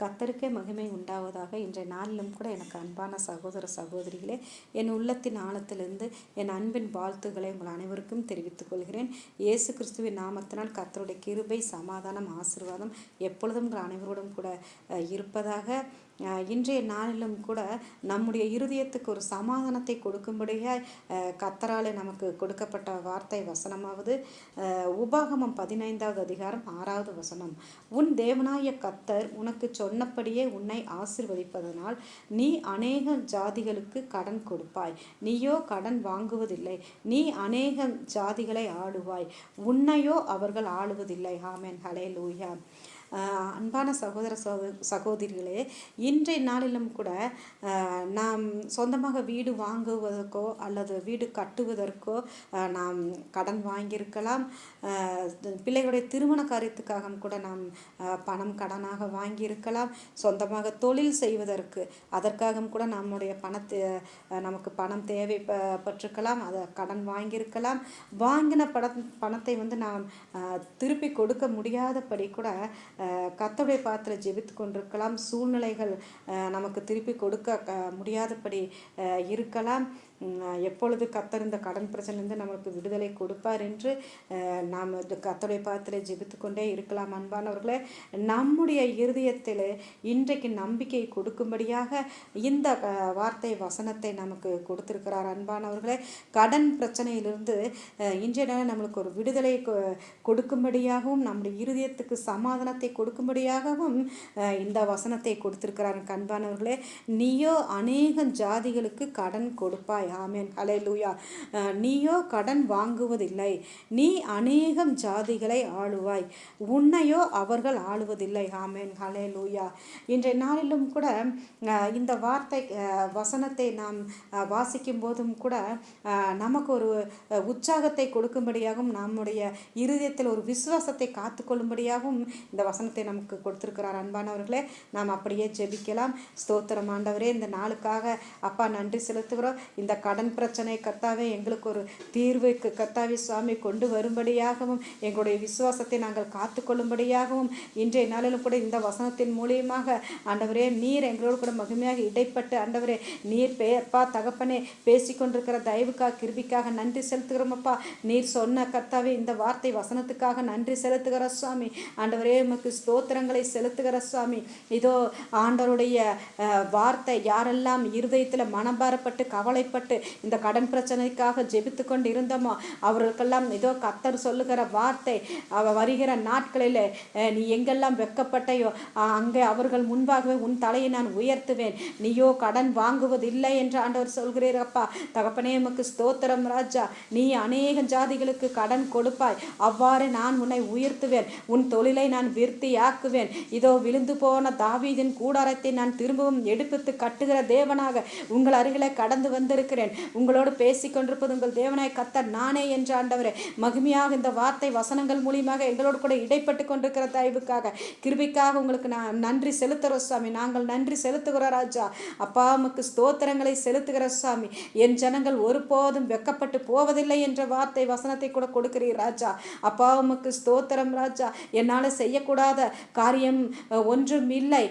கத்தருக்கே மகிமை உண்டாவதாக இன்றைய நாளிலும் கூட எனக்கு அன்பான சகோதர சகோதரிகளே என் உள்ளத்தின் ஆழத்திலிருந்து என் அன்பின் வாழ்த்துக்களை உங்கள் அனைவருக்கும் தெரிவித்துக் கொள்கிறேன். இயேசு கிறிஸ்துவின் நாமத்தினால் கத்தருடைய கிருபை சமாதானம் ஆசீர்வாதம் எப்பொழுதும் உங்கள் அனைவரோடும் கூட இருப்பதாக இன்றைய நாளிலும் கூட நம்முடைய இருதயத்துக்கு ஒரு சமாதானத்தை கொடுக்கும்படியாய் அஹ், கத்தராலே நமக்கு கொடுக்கப்பட்ட வார்த்தை வசனமாவது உபாகமம் பதினைந்தாவது அதிகாரம் ஆறாவது வசனம். உன் தேவனாய கத்தர் உனக்கு சொன்னபடியே உன்னை ஆசிர்வதிப்பதனால் நீ அநேக ஜாதிகளுக்கு கடன் கொடுப்பாய். நீயோ கடன் வாங்குவதில்லை. நீ அநேக ஜாதிகளை ஆளுவாய். உன்னையோ அவர்கள் ஆளுவதில்லை. ஆமேன். ஹலே லூயா அன்பான சகோதர சகோ சகோதரிகளே இன்றைய நாளிலும் கூட நாம் சொந்தமாக வீடு வாங்குவதற்கோ அல்லது வீடு கட்டுவதற்கோ நாம் கடன் வாங்கியிருக்கலாம். பிள்ளைகளுடைய திருமண காரியத்துக்காக கூட நாம் பணம் கடனாக வாங்கியிருக்கலாம். சொந்தமாக தொழில் செய்வதற்கு அதற்காக கூட நம்முடைய பணத்தை நமக்கு பணம் தேவைப்பட்டிருக்கலாம் அதை கடன் வாங்கியிருக்கலாம். வாங்கின பணத்தை வந்து நாம் திருப்பி கொடுக்க முடியாதபடி கூட கத்தோடைய கர்த்தருடைய பாத்திர ஜெபித்து கொண்டிருக்கலாம். சூழ்நிலைகள் நமக்கு திருப்பி கொடுக்க க- முடியாதபடி இருக்கலாம். எப்பொழுது கத்தர் இந்த கடன் பிரச்சனையிலிருந்து நம்மளுக்கு விடுதலை கொடுப்பார் என்று நாம் இந்த கர்த்தருடைய பாத்திர ஜெபித்து கொண்டே இருக்கலாம். அன்பானவர்களே நம்முடைய இருதயத்தில் இன்றைக்கு நம்பிக்கை கொடுக்கும்படியாக இந்த வார்த்தை வசனத்தை நமக்கு கொடுத்திருக்கிறார். அன்பானவர்களே கடன் பிரச்சனையிலிருந்து இன்றைய நம்மளுக்கு ஒரு விடுதலை கொ- கொடுக்கும்படியாகவும் நம்முடைய இருதயத்துக்கு சமாதானத்தை கொடுக்கும்படியாகவும் இந்த வசனத்தை கொடுத்திருக்கிறார். அன்பானவர்களே நீயோ அநேக ஜாதிகளுக்கு கடன் கொடுப்பாய். ஆமேன். ஹலே லூயா நீயோ கடன் வாங்குவதில்லை. நீ அநேகம் ஜாதிகளை ஆளுவாய். உன்னையோ அவர்கள் ஆளுவதில்லை. ஆமேன். ஹலே லூயா இன்றைய நாளிலும் கூட இந்த வார்த்தை வசனத்தை நாம் வாசிக்கும் போதும் கூட நமக்கு ஒரு உற்சாகத்தை கொடுக்கும்படியாகவும் நம்முடைய இருதயத்தில் ஒரு விசுவாசத்தை காத்துக்கொள்ளும்படியாகவும் இந்த வசனத்தை நமக்கு கொடுத்திருக்கிறார் அன்பானவர்களே. நாம் அப்படியே ஜெபிக்கலாம். ஸ்தோத்திரம் ஆண்டவரே இந்த நாளுக்காக அப்பா நன்றி செலுத்துகிறோம். இந்த கடன் பிரச்சனை கத்தாவே எங்களுக்கு ஒரு தீர்வுக்கு கர்த்தாவே சுவாமி கொண்டு வரும்படியாகவும் எங்களுடைய விசுவாசத்தை நாங்கள் காத்துக்கொள்ளும்படியாகவும் இன்றைய நாளிலும் கூட இந்த வசனத்தின் மூலியமாக ஆண்டவரே நீர் எங்களோடு கூட மகிமையாக இடைப்பட்டு ஆண்டவரே நீர் பேப்பா தகப்பனே பேசிக்கொண்டிருக்கிற தயவுக்காக கிருபிக்காக நன்றி செலுத்துகிறோமப்பா நீர் சொன்ன கர்த்தாவே இந்த வார்த்தை வசனத்துக்காக நன்றி செலுத்துகிற சுவாமி. ஆண்டவரே உமக்கு ஸ்தோத்திரங்களை செலுத்துகிற சுவாமி. இதோ ஆண்டவருடைய வார்த்தை யாரெல்லாம் இருதயத்தில் மனபாரப்பட்டு கவலைப்பட்டு இந்த கடன் பிரச்சனைக்காக ஜெபித்து கொண்டு இருந்தோமோ அவர்களுக்கெல்லாம் இதோ கத்தர் சொல்லுகிற வார்த்தை அவ வருகிற நாட்களில் நீ எங்கெல்லாம் வெக்கப்பட்டையோ அங்கே அவர்கள் முன்பாகவே உன் தலையை நான் உயர்த்துவேன். நீயோ கடன் வாங்குவதில்லை என்று ஆண்டவர் சொல்கிறீரப்பா தகப்பனே எமக்கு ஸ்தோத்திரம் ராஜா. நீ அநேக ஜாதிகளுக்கு கடன் கொடுப்பாய். அவ்வாறு நான் உன்னை உயர்த்துவேன். உன் தொழிலை நான் விருத்தியாக்குவேன். இதோ விழுந்து போன தாவீதின் கூடாரத்தை நான் திரும்பவும் எடுப்பித்து கட்டுகிற தேவனாக உங்கள் அருகிலே கடந்து இருக்கிறேன் உங்களோடு பேசிக்கொண்டிருப்பது உங்கள் தேவனாய் கத்தர் நானே என்று ஆண்டவரே. மகிமையாக இந்த வார்த்தை வசனங்கள் மூலியமாக எங்களோடு கூட இடைப்பட்டு கொண்டிருக்கிற தயவுக்காக கிருபிக்காக உங்களுக்கு நான் நன்றி செலுத்துகிறோம் சுவாமி நாங்கள் நன்றி செலுத்துகிறோம் ராஜா. அப்பா உமக்கு ஸ்தோத்திரங்களை செலுத்துகிற சுவாமி என் ஜனங்கள் ஒருபோதும் வெக்கப்பட்டு போவதில்லை என்ற வார்த்தை வசனத்தை கூட கொடுக்கிறீர் ராஜா. அப்பா உமக்கு ஸ்தோத்திரம் ராஜா. என்னால் செய்யக்கூடாத காரியம் ஒன்றும் இல்லை.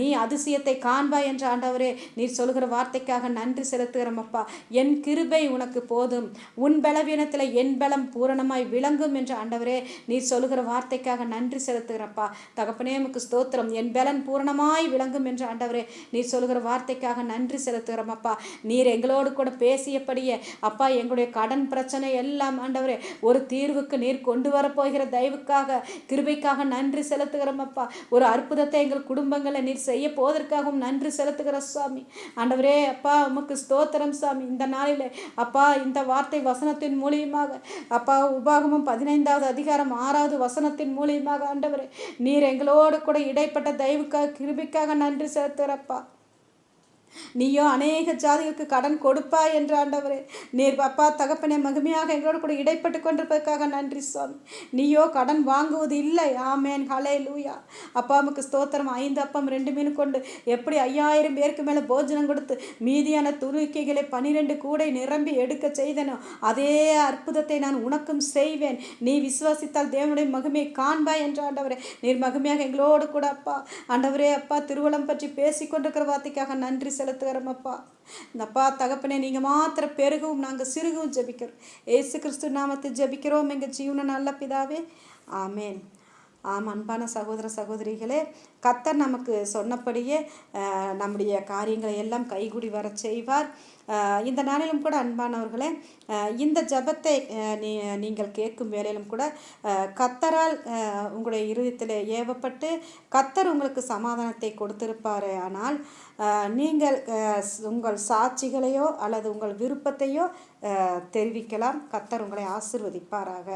நீ அதிசயத்தை காண்பாய் என்ற ஆண்டவரே நீர் சொல்கிற வார்த்தைக்காக நன்றி செலுத்துகிறோம் அப்பா. அப்பா என் கிருபை உனக்கு போதும். உன் பலவீனத்தில் என் பலம் பூரணமாய் விளங்கும் என்று ஆண்டவரே நீர் சொல்லுகிற வார்த்தைக்காக நன்றி செலுத்துகிறப்பா தகப்பனே உமக்கு ஸ்தோத்திரம். என் பலன் பூரணமாய் விளங்கும் என்று ஆண்டவரே நீர் சொல்லுகிற வார்த்தைக்காக நன்றி செலுத்துகிறோம் அப்பா. நீர் எங்களோடு கூட பேசியபடியே அப்பா எங்களுடைய கடன் பிரச்சனை எல்லாம் ஆண்டவரே ஒரு தீர்வுக்கு நீர் கொண்டு வரப்போகிற தயவுக்காக கிருபைக்காக நன்றி செலுத்துகிறோம் அப்பா. ஒரு அற்புதத்தை எங்கள் குடும்பங்களை நீர் செய்ய போவதற்காகவும் நன்றி செலுத்துகிற சுவாமி. ஆண்டவரே அப்பா உமக்கு ஸ்தோத்திரம் சாமி இந்த நாளிலே அப்பா இந்த வார்த்தை வசனத்தின் மூலியமாக அப்பா உபாகமும் பதினைந்தாவது அதிகாரம் ஆறாவது வசனத்தின் மூலியமாக ஆண்டவரே நீர் எங்களோடு கூட இடைப்பட்ட தயவுக்காக கிருபிக்காக நன்றி செலுத்துகிறப்பா. நீயோ அநேக ஜாதிகளுக்கு கடன் கொடுப்பாய் என்று ஆண்டவரே. நீர் அப்பா தகப்பனே மகிமையாக எங்களோடு கூட இடைப்பட்டு கொண்டிருப்பதற்காக நன்றி சுவாமி. நீயோ கடன் வாங்குவது இல்லை. ஆமேன். ஹலே லூயா அப்பாவுக்கு ஸ்தோத்திரம். ஐந்து அப்பம் ரெண்டு மீன் கொண்டு எப்படி ஐயாயிரம் பேருக்கு மேலே போஜனம் கொடுத்து மீதியான துருக்கைகளை பனிரெண்டு கூடை நிரம்பி எடுக்க செய்தனோ அதே அற்புதத்தை நான் உனக்கும் செய்வேன். நீ விசுவாசித்தால் தேவனுடைய மகிமையை காண்பாய் என்று ஆண்டவரே. நீர் மகிமையாக எங்களோடு கூட அப்பா. ஆண்டவரே அப்பா திருவளம் பற்றி பேசிக்கொண்டிருக்கிற வார்த்தைக்காக நன்றி செலுத்துகிறோம் அப்பா இந்த அப்பா தகப்பனே நீங்கள் மாத்திர பெருகவும் நாங்கள் சிறுகவும் ஜெபிக்கிறோம். ஏசு கிறிஸ்து நாமத்தை ஜெபிக்கிறோம் எங்கள் ஜீவன நல்ல பிதாவே. ஆமேன். ஆம் அன்பான சகோதர சகோதரிகளே கத்தர் நமக்கு சொன்னபடியே நம்முடைய காரியங்களை எல்லாம் கைகூடி வர செய்வார். இந்த நாளிலும் கூட அன்பானவர்களே இந்த ஜபத்தை நீ நீங்கள் கேட்கும் வேலையிலும் கூட கத்தரால் உங்களுடைய இருதயத்தில் ஏவப்பட்டு கத்தர் உங்களுக்கு சமாதானத்தை கொடுத்திருப்பார். ஆனால் நீங்கள் உங்கள் சாட்சிகளையோ அல்லது உங்கள் விருப்பத்தையோ தெரிவிக்கலாம். கத்தர் உங்களை ஆசிர்வதிப்பாராக.